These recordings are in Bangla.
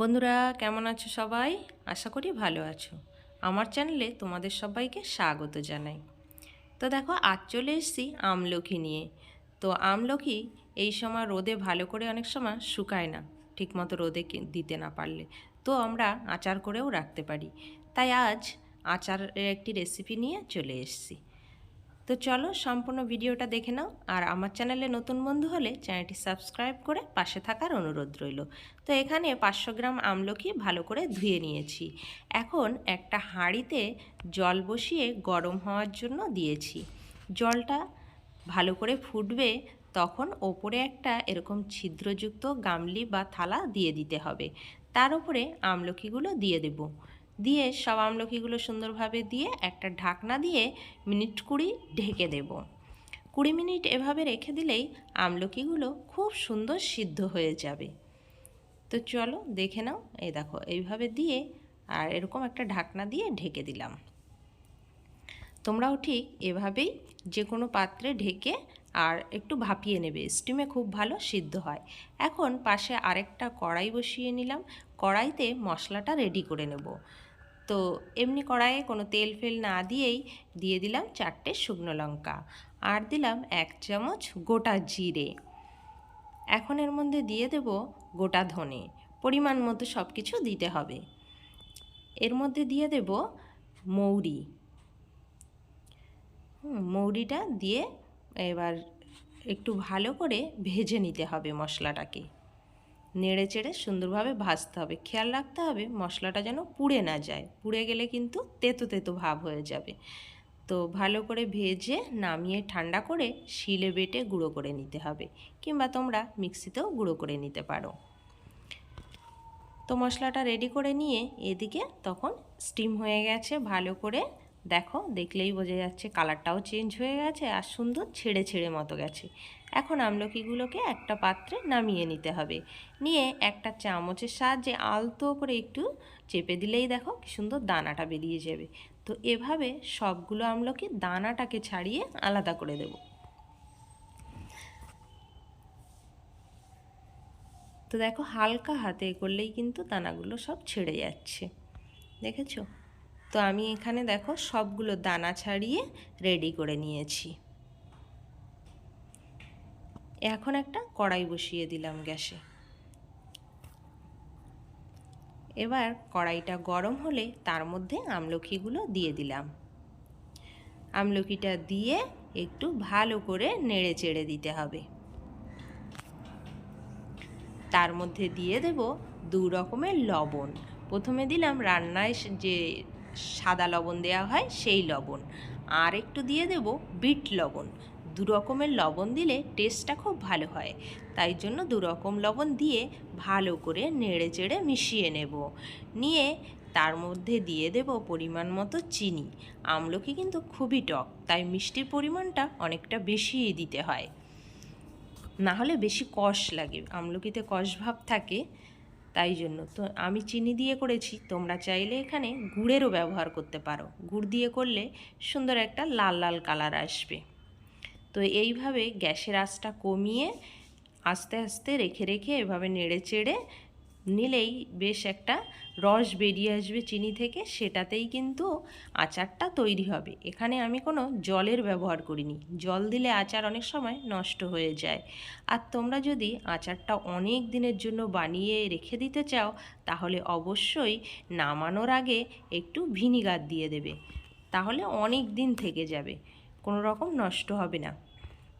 বন্ধুরা, কেমন আছো সবাই? আশা করি ভালো আছো। আমার চ্যানেলে তোমাদের সবাইকে স্বাগত জানাই। তো দেখো, আজ চলে এসেছি আমলকি নিয়ে। তো আমলকি এই সময় রোদে ভালো করে অনেক সময় শুকায় না, ঠিকমতো রোদে দিতে না পারলে। তো আমরা আচার করেও রাখতে পারি। তাই আজ আচারের একটি রেসিপি নিয়ে চলে এসেছি। তো চলো সম্পূর্ণ ভিডিওটা দেখে নাও, আর আমার চ্যানেলে নতুন বন্ধু হলে চ্যানেলটি সাবস্ক্রাইব করে পাশে থাকার অনুরোধ রইল। তো এখানে পাঁচশো গ্রাম আমলকি ভালো করে ধুয়ে নিয়েছি। এখন একটা হাঁড়িতে জল বসিয়ে গরম হওয়ার জন্য দিয়েছি। জলটা ভালো করে ফুটবে, তখন ওপরে একটা এরকম ছিদ্রযুক্ত গামলি বা থালা দিয়ে দিতে হবে। তার উপরে আমলকিগুলো দিয়ে দেবো। দিয়ে সব আমলকিগুলো সুন্দরভাবে দিয়ে একটা ঢাকনা দিয়ে মিনিট কুড়ি ঢেকে দেব। কুড়ি মিনিট এভাবে রেখে দিলেই আমলকিগুলো খুব সুন্দর সিদ্ধ হয়ে যাবে। তো চলো দেখে নাও, এই দেখো, এইভাবে দিয়ে আর এরকম একটা ঢাকনা দিয়ে ঢেকে দিলাম। তোমরাও ঠিক এভাবেই যে কোনো পাত্রে ঢেকে আর একটু ভাপিয়ে নেবে স্টিমে খুব ভালো সিদ্ধ হয়। এখন পাশে আরেকটা কড়াই বসিয়ে নিলাম, কড়াইতে মশলাটা রেডি করে নেব। তো এমনি কড়াইয়ে কোনো তেল ফেল না দিয়েই দিয়ে দিলাম চারটে শুকনো লঙ্কা। আর দিলাম এক চামচ গোটা জিরে। এখন এর মধ্যে দিয়ে দেব গোটা ধনে। পরিমাণ মতো সব কিছু দিতে হবে। এর মধ্যে দিয়ে দেব মৌরি। মৌরিটা দিয়ে এবার একটু ভালো করে ভেজে নিতে হবে মশলাটাকে। নেড়ে চেড়ে সুন্দরভাবে ভাজতে হবে। খেয়াল রাখতে হবে মশলাটা যেন পুড়ে না যায়। পুড়ে গেলে কিন্তু তেতো তেতো ভাব হয়ে যাবে। তো ভালো করে ভেজে নামিয়ে ঠান্ডা করে শিলে বেটে গুঁড়ো করে নিতে হবে কিংবা তোমরা মিক্সিতেও গুঁড়ো করে নিতে পারো। তো মশলাটা রেডি করে নিয়ে এদিকে তখন স্টিম হয়ে গেছে ভালো করে দেখো, দেখলেই বোঝা যাচ্ছে কালারটাও চেঞ্জ হয়ে গেছে আর সুন্দর ছেড়ে ছেড়ে মতো গেছে। এখন আমলকিগুলোকে একটা পাত্রে নামিয়ে নিতে হবে। নিয়ে একটা চামচের সাহায্যে আলতো করে একটু চেপে দিলেই দেখো কি সুন্দর দানাটা বেরিয়ে যাবে। তো এভাবে সবগুলো আমলকি দানাটাকে ছাড়িয়ে আলাদা করে দেব। তো দেখো হালকা হাতে করলেই কিন্তু দানাগুলো সব ছেড়ে যাচ্ছে। দেখেছ? তো আমি এখানে দেখো সবগুলো দানা ছাড়িয়ে রেডি করে নিয়েছি। এখন একটা কড়াই বসিয়ে দিলাম গ্যাসে। এবার কড়াইটা গরম হলে তার মধ্যে আমলকিগুলো দিয়ে দিলাম। আমলকিটা দিয়ে একটু ভালো করে নেড়ে চেড়ে দিতে হবে। তার মধ্যে দিয়ে দেব দু রকমের লবণ। প্রথমে দিলাম রান্নায় যে সাদা লবণ দেওয়া হয়, সেই লবণ। আর একটু দিয়ে দেব বিট লবণ। দু রকমের লবণ দিলে টেস্টটা খুব ভালো হয়। তাই জন্য দু রকম লবণ দিয়ে ভালো করে নেড়ে চেড়ে মিশিয়ে নেব। নিয়ে তার মধ্যে দিয়ে দেব পরিমাণ মতো চিনি। আমলকি কিন্তু খুবই টক, তাই মিষ্টির পরিমাণটা অনেকটা বেশিই দিতে হয়। না হলে বেশি কষ লাগে। আমলকিতে কষ ভাব থাকে। তাই জন্য তো আমি চিনি দিয়ে করেছি। তোমরা চাইলে এখানে গুড়েরও ব্যবহার করতে পারো। গুড় দিয়ে করলে সুন্দর একটা লাল লাল কালার আসবে। তো এইভাবে গ্যাসের আঁচটা কমিয়ে আস্তে আস্তে রেখে রেখে এভাবে নেড়ে, চেড়ে নিলেই বেশ একটা রস বেরিয়ে আসবে চিনি থেকে, সেটাতেই কিন্তু আচারটা তৈরি হবে। এখানে আমি কোনো জলের ব্যবহার করিনি। জল দিলে আচার অনেক সময় নষ্ট হয়ে যায়। আর তোমরা যদি আচারটা অনেক দিনের জন্য বানিয়ে রেখে দিতে চাও, তাহলে অবশ্যই নামানোর আগে একটু ভিনিগার দিয়ে দেবে। তাহলে অনেক দিন থেকে যাবে। কোনো রকম নষ্ট হবে না।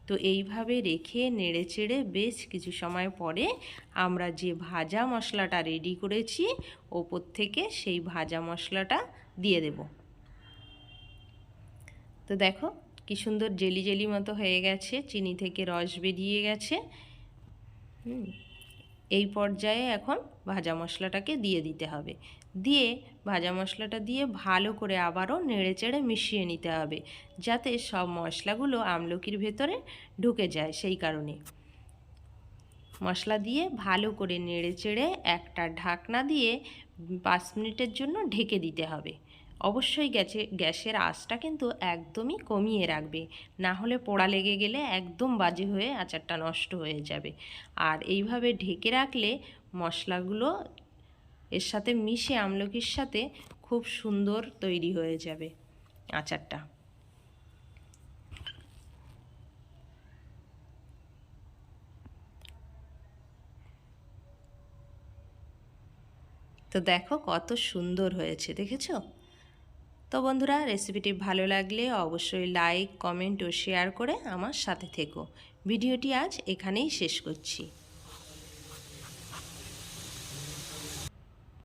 তো এইভাবে রেখে নেড়ে চেড়ে বেশ কিছু সময় পরে আমরা যে ভাজা মশলাটা রেডি করেছি, ওপর থেকে সেই ভাজা মশলাটা দিয়ে দেব। তো দেখো কি সুন্দর জেলি জেলি মতো হয়ে গেছে, চিনি থেকে রস বেরিয়ে গেছে। হুম। এই পর্যায়ে এখন ভাজা মশলাটাকে দিয়ে দিতে হবে। দিয়ে ভাজা মশলাটা দিয়ে ভালো করে আবারও নেড়ে চেড়ে মিশিয়ে নিতে হবে, যাতে সব মশলাগুলো আমলকির ভেতরে ঢুকে যায় সেই কারণে। মশলা দিয়ে ভালো করে নেড়ে চেড়ে একটা ঢাকনা দিয়ে পাঁচ মিনিটের জন্য ঢেকে দিতে হবে। অবশ্যই গ্যাসে গ্যাসের আঁচটা কিন্তু একদমই কমিয়ে রাখবে। না হলে পোড়া লেগে গেলে একদম বাজে হয়ে আচারটা নষ্ট হয়ে যাবে। আর এইভাবে ঢেকে রাখলে মশলাগুলো এর সাথে মিশে আমলকির সাথে খুব সুন্দর তৈরি হয়ে যাবে আচারটা। তো দেখো কত সুন্দর হয়েছে, দেখেছ? তো বন্ধুরা রেসিপিটি ভালো লাগলে অবশ্যই লাইক কমেন্ট ও শেয়ার করে আমার সাথে থেকো। ভিডিওটি আজ এখানেই শেষ করছি।